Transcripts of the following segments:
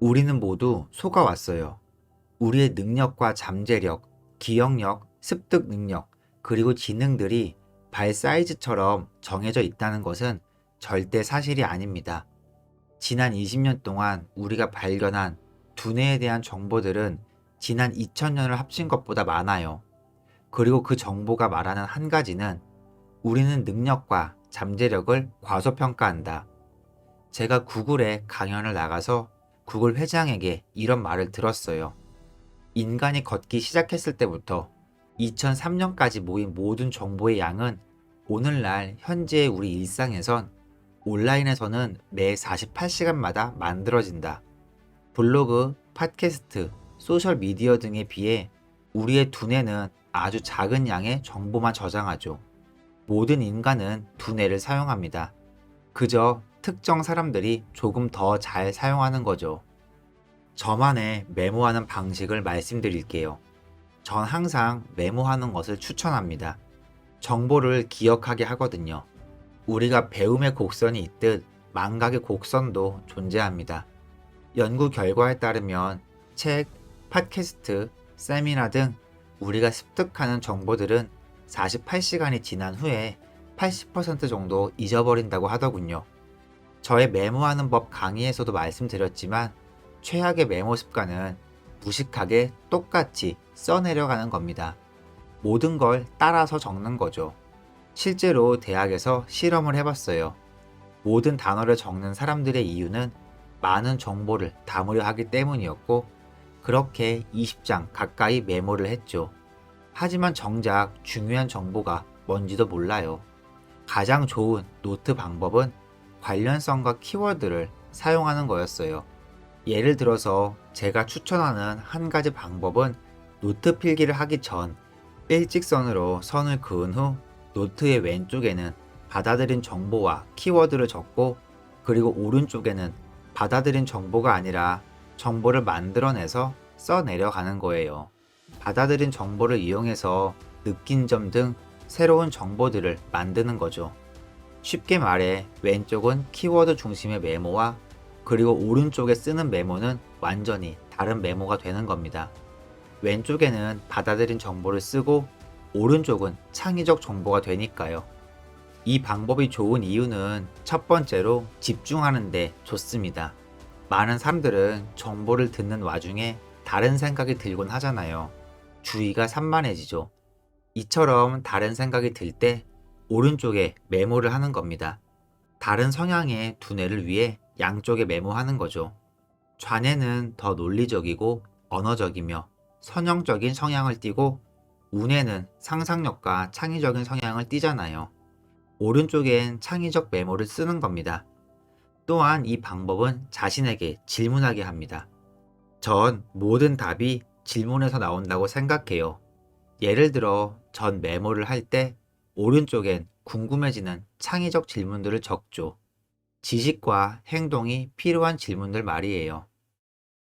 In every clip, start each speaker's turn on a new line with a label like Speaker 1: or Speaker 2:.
Speaker 1: 우리는 모두 속아왔어요. 우리의 능력과 잠재력, 기억력, 습득 능력, 그리고 지능들이 발 사이즈처럼 정해져 있다는 것은 절대 사실이 아닙니다. 지난 20년 동안 우리가 발견한 두뇌에 대한 정보들은 지난 2000년을 합친 것보다 많아요. 그리고 그 정보가 말하는 한 가지는 우리는 능력과 잠재력을 과소평가한다. 제가 구글에 강연을 나가서 구글 회장에게 이런 말을 들었어요. 인간이 걷기 시작했을 때부터 2003년까지 모인 모든 정보의 양은 오늘날 현재의 우리 일상에선 온라인에서는 매 48시간마다 만들어진다. 블로그, 팟캐스트, 소셜미디어 등에 비해 우리의 두뇌는 아주 작은 양의 정보만 저장하죠. 모든 인간은 두뇌를 사용합니다. 그저 특정 사람들이 조금 더 잘 사용하는 거죠. 저만의 메모하는 방식을 말씀드릴게요. 전 항상 메모하는 것을 추천합니다. 정보를 기억하게 하거든요. 우리가 배움의 곡선이 있듯 망각의 곡선도 존재합니다. 연구 결과에 따르면 책, 팟캐스트, 세미나 등 우리가 습득하는 정보들은 48시간이 지난 후에 80% 정도 잊어버린다고 하더군요. 저의 메모하는 법 강의에서도 말씀드렸지만 최악의 메모 습관은 무식하게 똑같이 써내려가는 겁니다. 모든 걸 따라서 적는 거죠. 실제로 대학에서 실험을 해봤어요. 모든 단어를 적는 사람들의 이유는 많은 정보를 담으려 하기 때문이었고, 그렇게 20장 가까이 메모를 했죠. 하지만 정작 중요한 정보가 뭔지도 몰라요. 가장 좋은 노트 방법은 관련성과 키워드를 사용하는 거였어요. 예를 들어서 제가 추천하는 한 가지 방법은 노트 필기를 하기 전 일직선으로 선을 그은 후 노트의 왼쪽에는 받아들인 정보와 키워드를 적고 그리고 오른쪽에는 받아들인 정보가 아니라 정보를 만들어내서 써 내려가는 거예요. 받아들인 정보를 이용해서 느낀 점 등 새로운 정보들을 만드는 거죠. 쉽게 말해 왼쪽은 키워드 중심의 메모와 그리고 오른쪽에 쓰는 메모는 완전히 다른 메모가 되는 겁니다. 왼쪽에는 받아들인 정보를 쓰고 오른쪽은 창의적 정보가 되니까요. 이 방법이 좋은 이유는 첫 번째로 집중하는데 좋습니다. 많은 사람들은 정보를 듣는 와중에 다른 생각이 들곤 하잖아요. 주의가 산만해지죠. 이처럼 다른 생각이 들 때 오른쪽에 메모를 하는 겁니다. 다른 성향의 두뇌를 위해 양쪽에 메모하는 거죠. 좌뇌는 더 논리적이고 언어적이며 선형적인 성향을 띠고 우뇌는 상상력과 창의적인 성향을 띠잖아요. 오른쪽엔 창의적 메모를 쓰는 겁니다. 또한 이 방법은 자신에게 질문하게 합니다. 전 모든 답이 질문에서 나온다고 생각해요. 예를 들어 전 메모를 할 때 오른쪽엔 궁금해지는 창의적 질문들을 적죠. 지식과 행동이 필요한 질문들 말이에요.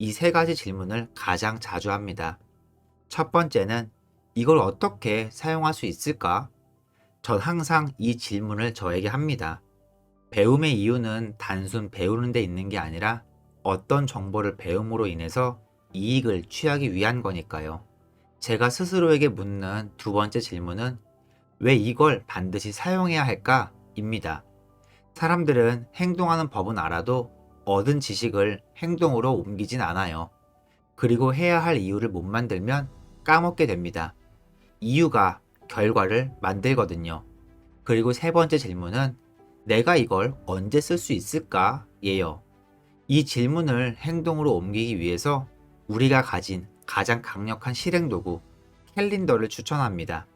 Speaker 1: 이 세 가지 질문을 가장 자주 합니다. 첫 번째는 이걸 어떻게 사용할 수 있을까? 전 항상 이 질문을 저에게 합니다. 배움의 이유는 단순 배우는 데 있는 게 아니라 어떤 정보를 배움으로 인해서 이익을 취하기 위한 거니까요. 제가 스스로에게 묻는 두 번째 질문은 왜 이걸 반드시 사용해야 할까? 입니다. 사람들은 행동하는 법은 알아도 얻은 지식을 행동으로 옮기진 않아요. 그리고 해야 할 이유를 못 만들면 까먹게 됩니다. 이유가 결과를 만들거든요. 그리고 세 번째 질문은 내가 이걸 언제 쓸 수 있을까? 예요. 이 질문을 행동으로 옮기기 위해서 우리가 가진 가장 강력한 실행 도구 캘린더를 추천합니다.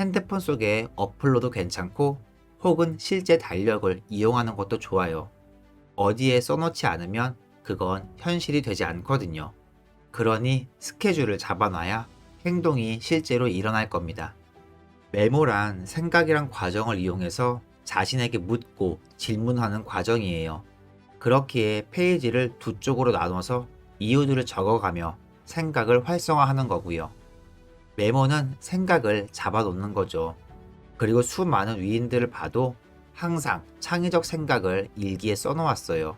Speaker 1: 핸드폰 속에 어플로도 괜찮고 혹은 실제 달력을 이용하는 것도 좋아요. 어디에 써놓지 않으면 그건 현실이 되지 않거든요. 그러니 스케줄을 잡아놔야 행동이 실제로 일어날 겁니다. 메모란 생각이란 과정을 이용해서 자신에게 묻고 질문하는 과정이에요. 그렇기에 페이지를 두 쪽으로 나눠서 이유들을 적어가며 생각을 활성화하는 거고요. 메모는 생각을 잡아놓는 거죠. 그리고 수많은 위인들을 봐도 항상 창의적 생각을 일기에 써놓았어요.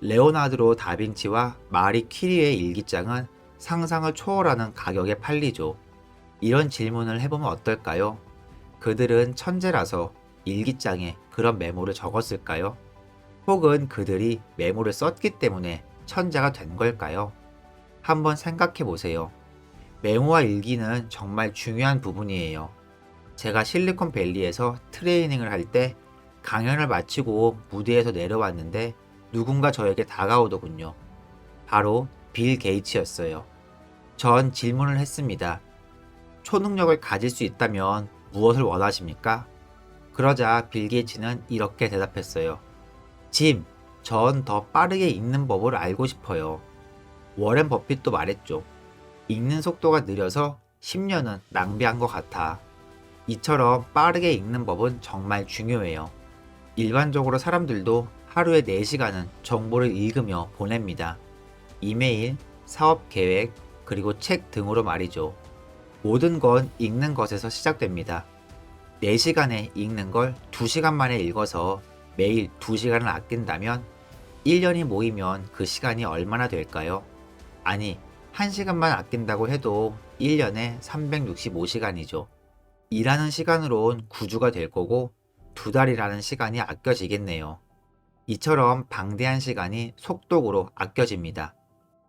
Speaker 1: 레오나르도 다빈치와 마리 퀴리의 일기장은 상상을 초월하는 가격에 팔리죠. 이런 질문을 해보면 어떨까요? 그들은 천재라서 일기장에 그런 메모를 적었을까요? 혹은 그들이 메모를 썼기 때문에 천재가 된 걸까요? 한번 생각해 보세요. 메모와 일기는 정말 중요한 부분이에요. 제가 실리콘밸리에서 트레이닝을 할 때 강연을 마치고 무대에서 내려왔는데 누군가 저에게 다가오더군요. 바로 빌 게이츠였어요. 전 질문을 했습니다. 초능력을 가질 수 있다면 무엇을 원하십니까? 그러자 빌 게이츠는 이렇게 대답했어요. 짐, 전 더 빠르게 읽는 법을 알고 싶어요. 워렌 버핏도 말했죠. 읽는 속도가 느려서 10년은 낭비한 것 같아. 이처럼 빠르게 읽는 법은 정말 중요해요. 일반적으로 사람들도 하루에 4시간은 정보를 읽으며 보냅니다. 이메일, 사업 계획, 그리고 책 등으로 말이죠. 모든 건 읽는 것에서 시작됩니다. 4시간에 읽는 걸 2시간 만에 읽어서 매일 2시간을 아낀다면 1년이 모이면 그 시간이 얼마나 될까요? 아니, 1시간만 아낀다고 해도 1년에 365시간이죠. 일하는 시간으론 9주가 될 거고 두 달이라는 시간이 아껴지겠네요. 이처럼 방대한 시간이 속독으로 아껴집니다.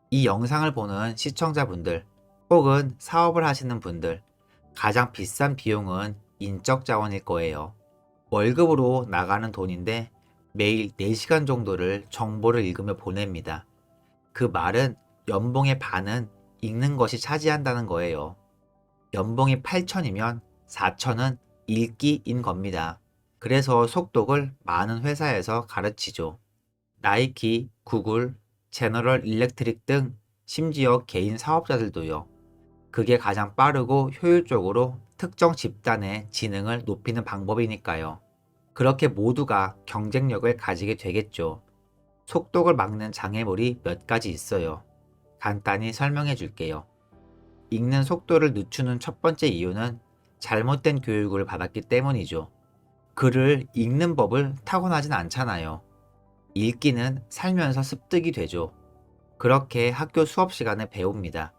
Speaker 1: 이 영상을 보는 시청자분들 혹은 사업을 하시는 분들 가장 비싼 비용은 인적 자원일 거예요. 월급으로 나가는 돈인데 매일 4시간 정도를 정보를 읽으며 보냅니다. 그 말은 연봉의 반은 읽는 것이 차지한다는 거예요. 연봉이 8천이면 4천은 읽기인 겁니다. 그래서 속독을 많은 회사에서 가르치죠. 나이키, 구글, 제너럴 일렉트릭 등 심지어 개인 사업자들도요. 그게 가장 빠르고 효율적으로 특정 집단의 지능을 높이는 방법이니까요. 그렇게 모두가 경쟁력을 가지게 되겠죠. 속독을 막는 장애물이 몇 가지 있어요. 간단히 설명해 줄게요. 읽는 속도를 늦추는 첫 번째 이유는 잘못된 교육을 받았기 때문이죠. 글을 읽는 법을 타고나진 않잖아요. 읽기는 살면서 습득이 되죠. 그렇게 학교 수업 시간에 배웁니다.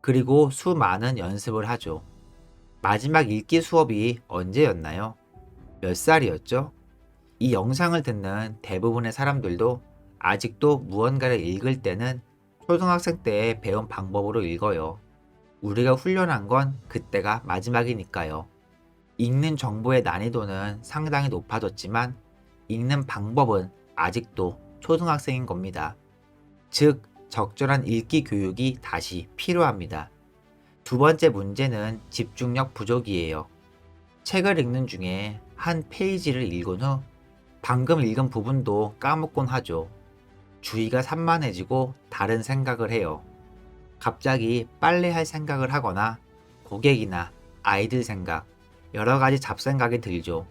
Speaker 1: 그리고 수많은 연습을 하죠. 마지막 읽기 수업이 언제였나요? 몇 살이었죠? 이 영상을 듣는 대부분의 사람들도 아직도 무언가를 읽을 때는 초등학생 때 배운 방법으로 읽어요. 우리가 훈련한 건 그때가 마지막이니까요. 읽는 정보의 난이도는 상당히 높아졌지만 읽는 방법은 아직도 초등학생인 겁니다. 즉, 적절한 읽기 교육이 다시 필요합니다. 두 번째 문제는 집중력 부족이에요. 책을 읽는 중에 한 페이지를 읽은 후 방금 읽은 부분도 까먹곤 하죠. 주의가 산만해지고 다른 생각을 해요. 갑자기 빨래할 생각을 하거나 고객이나 아이들 생각, 여러 가지 잡생각이 들죠.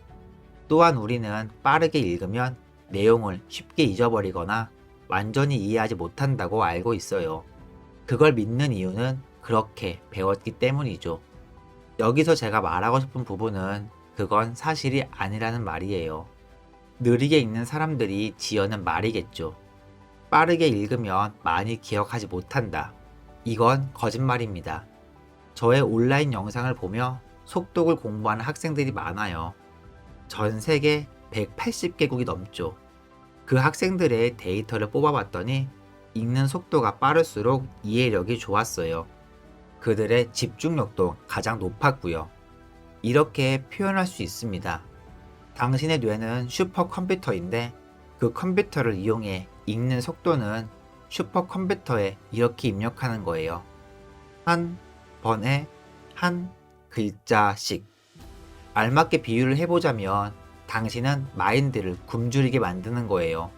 Speaker 1: 또한 우리는 빠르게 읽으면 내용을 쉽게 잊어버리거나 완전히 이해하지 못한다고 알고 있어요. 그걸 믿는 이유는 그렇게 배웠기 때문이죠. 여기서 제가 말하고 싶은 부분은 그건 사실이 아니라는 말이에요. 느리게 읽는 사람들이 지어낸 말이겠죠. 빠르게 읽으면 많이 기억하지 못한다. 이건 거짓말입니다. 저의 온라인 영상을 보며 속독을 공부하는 학생들이 많아요. 전 세계 180개국이 넘죠. 그 학생들의 데이터를 뽑아봤더니 읽는 속도가 빠를수록 이해력이 좋았어요. 그들의 집중력도 가장 높았고요. 이렇게 표현할 수 있습니다. 당신의 뇌는 슈퍼컴퓨터인데 그 컴퓨터를 이용해 읽는 속도는 슈퍼컴퓨터에 이렇게 입력하는 거예요. 한 번에 한 글자씩. 알맞게 비유를 해보자면 당신은 마인드를 굶주리게 만드는 거예요.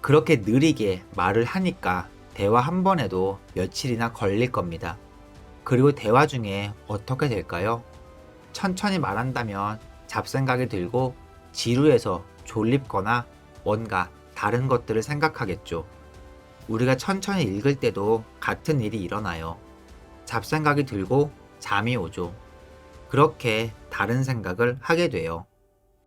Speaker 1: 그렇게 느리게 말을 하니까 대화 한 번에도 며칠이나 걸릴 겁니다. 그리고 대화 중에 어떻게 될까요? 천천히 말한다면 잡생각이 들고 지루해서 졸립거나 뭔가 다른 것들을 생각하겠죠. 우리가 천천히 읽을 때도 같은 일이 일어나요. 잡생각이 들고 잠이 오죠. 그렇게 다른 생각을 하게 돼요.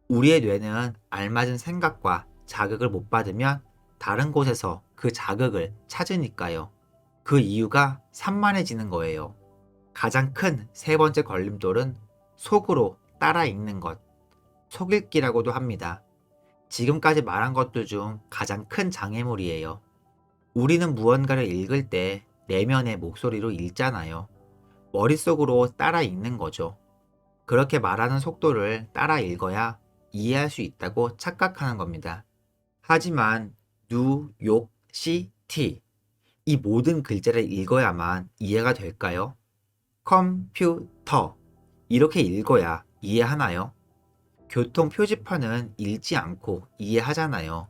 Speaker 1: 우리의 뇌는 알맞은 생각과 자극을 못 받으면 다른 곳에서 그 자극을 찾으니까요. 그 이유가 산만해지는 거예요. 가장 큰 세 번째 걸림돌은 속으로 따라 읽는 것, 속읽기라고도 합니다. 지금까지 말한 것들 중 가장 큰 장애물이에요. 우리는 무언가를 읽을 때 내면의 목소리로 읽잖아요. 머릿속으로 따라 읽는 거죠. 그렇게 말하는 속도를 따라 읽어야 이해할 수 있다고 착각하는 겁니다. 하지만 누, 욕, 시, 티. 이 모든 글자를 읽어야만 이해가 될까요? 컴퓨터. 이렇게 읽어야 이해하나요? 교통 표지판은 읽지 않고 이해하잖아요.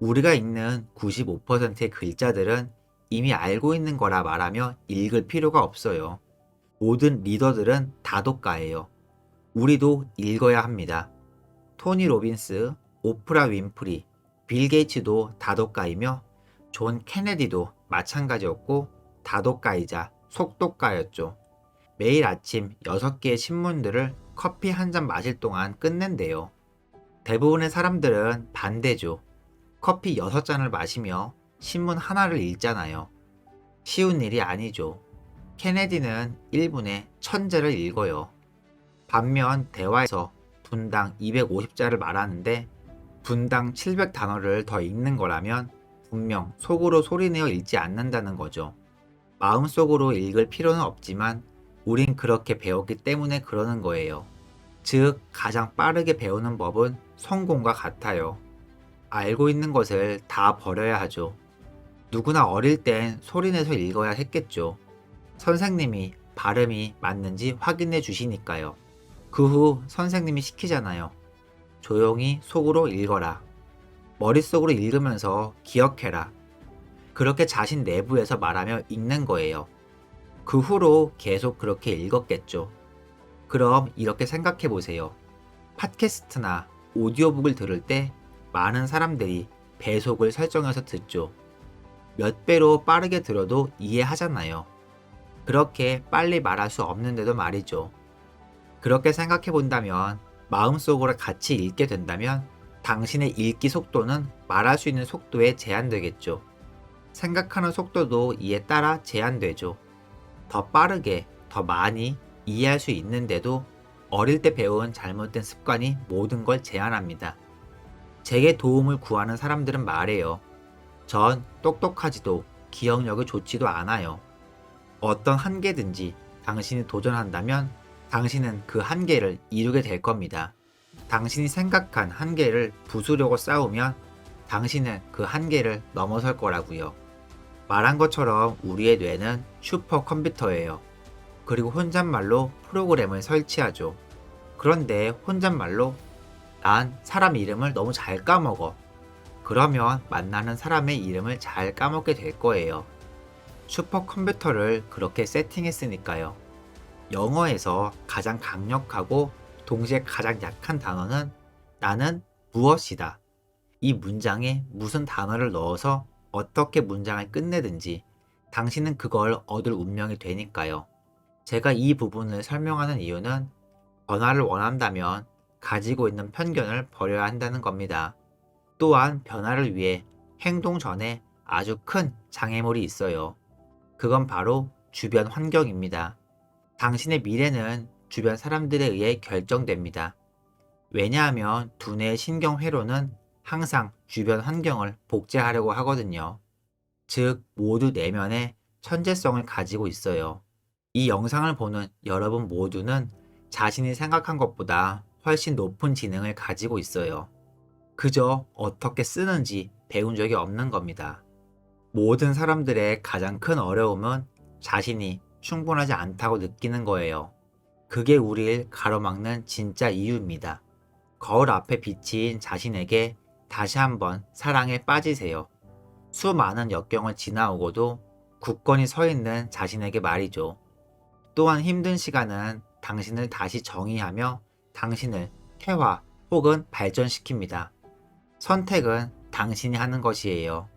Speaker 1: 우리가 읽는 95%의 글자들은 이미 알고 있는 거라 말하며 읽을 필요가 없어요. 모든 리더들은 다독가예요. 우리도 읽어야 합니다. 토니 로빈스, 오프라 윈프리, 빌 게이츠도 다독가이며 존 케네디도 마찬가지였고 다독가이자 속독가였죠. 매일 아침 6개의 신문들을 커피 한 잔 마실 동안 끝낸대요. 대부분의 사람들은 반대죠. 커피 6잔을 마시며 신문 하나를 읽잖아요. 쉬운 일이 아니죠. 케네디는 1분에 1000자를 읽어요. 반면 대화에서 분당 250자를 말하는데 분당 700단어를 더 읽는 거라면 분명 속으로 소리내어 읽지 않는다는 거죠. 마음속으로 읽을 필요는 없지만 우린 그렇게 배웠기 때문에 그러는 거예요. 즉, 가장 빠르게 배우는 법은 성공과 같아요. 알고 있는 것을 다 버려야 하죠. 누구나 어릴 땐 소리내서 읽어야 했겠죠. 선생님이 발음이 맞는지 확인해 주시니까요. 그 후 선생님이 시키잖아요. 조용히 속으로 읽어라. 머릿속으로 읽으면서 기억해라. 그렇게 자신 내부에서 말하며 읽는 거예요. 그 후로 계속 그렇게 읽었겠죠. 그럼 이렇게 생각해 보세요. 팟캐스트나 오디오북을 들을 때 많은 사람들이 배속을 설정해서 듣죠. 몇 배로 빠르게 들어도 이해하잖아요. 그렇게 빨리 말할 수 없는데도 말이죠. 그렇게 생각해 본다면 마음속으로 같이 읽게 된다면 당신의 읽기 속도는 말할 수 있는 속도에 제한되겠죠. 생각하는 속도도 이에 따라 제한되죠. 더 빠르게, 더 많이 이해할 수 있는데도 어릴 때 배운 잘못된 습관이 모든 걸 제한합니다. 제게 도움을 구하는 사람들은 말해요. 전 똑똑하지도 기억력이 좋지도 않아요. 어떤 한계든지 당신이 도전한다면 당신은 그 한계를 이루게 될 겁니다. 당신이 생각한 한계를 부수려고 싸우면 당신은 그 한계를 넘어설 거라고요. 말한 것처럼 우리의 뇌는 슈퍼컴퓨터예요. 그리고 혼잣말로 프로그램을 설치하죠. 그런데 혼잣말로 난 사람 이름을 너무 잘 까먹어. 그러면 만나는 사람의 이름을 잘 까먹게 될 거예요. 슈퍼컴퓨터를 그렇게 세팅했으니까요. 영어에서 가장 강력하고 동시에 가장 약한 단어는 나는 무엇이다. 이 문장에 무슨 단어를 넣어서 어떻게 문장을 끝내든지 당신은 그걸 얻을 운명이 되니까요. 제가 이 부분을 설명하는 이유는 변화를 원한다면 가지고 있는 편견을 버려야 한다는 겁니다. 또한 변화를 위해 행동 전에 아주 큰 장애물이 있어요. 그건 바로 주변 환경입니다. 당신의 미래는 주변 사람들에 의해 결정됩니다. 왜냐하면 두뇌의 신경회로는 항상 주변 환경을 복제하려고 하거든요. 즉, 모두 내면에 천재성을 가지고 있어요. 이 영상을 보는 여러분 모두는 자신이 생각한 것보다 훨씬 높은 지능을 가지고 있어요. 그저 어떻게 쓰는지 배운 적이 없는 겁니다. 모든 사람들의 가장 큰 어려움은 자신이 충분하지 않다고 느끼는 거예요. 그게 우리를 가로막는 진짜 이유입니다. 거울 앞에 비친 자신에게 다시 한번 사랑에 빠지세요. 수많은 역경을 지나오고도 굳건히 서 있는 자신에게 말이죠. 또한 힘든 시간은 당신을 다시 정의하며 당신을 퇴화 혹은 발전시킵니다. 선택은 당신이 하는 것이에요.